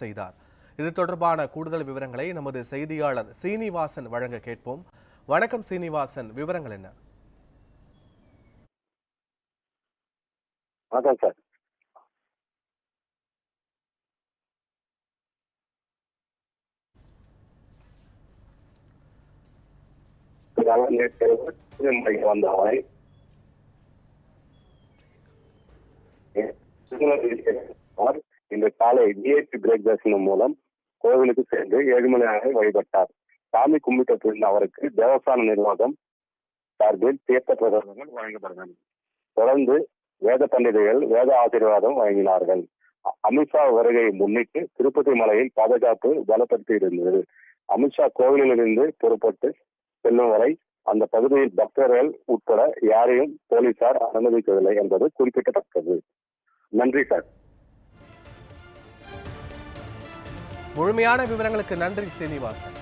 செய்தார். இது தொடர்பான கூடுதல் விவரங்களை நமது செய்தியாளர் சீனிவாசன் வழங்க கேட்போம். வணக்கம் சீனிவாசன் விவரங்கள் என்ன? வணக்கம் சார். நேற்று இன்று காலை விஐபி பிரேக் தரிசனம் மூலம் கோவிலுக்கு சென்று ஏழுமலையாக வழிபட்டார். சாமி கும்பிட்ட பின் அவருக்கு தேவஸ்தான நிர்வாகம் சார்பில் தீர்த்த பிரசாதங்கள் வழங்கப்பட்டன. தொடர்ந்து வேத பண்டிதர்கள் வேத ஆசீர்வாதம் வழங்கினார்கள். அமித்ஷா வருகையை முன்னிட்டு திருப்பதி மலையில் பாதுகாப்பு பலப்படுத்தி இருந்தது. அமித்ஷா கோவிலிலிருந்து புறப்பட்டு செல்லும் வரை அந்த பகுதியில் பக்தர்கள் உட்பட யாரையும் போலீசார் அனுமதிக்கவில்லை என்பது குறிப்பிடத்தக்கது. நன்றி சார். முழுமையான விவரங்களுக்கு நன்றி சீனிவாசன்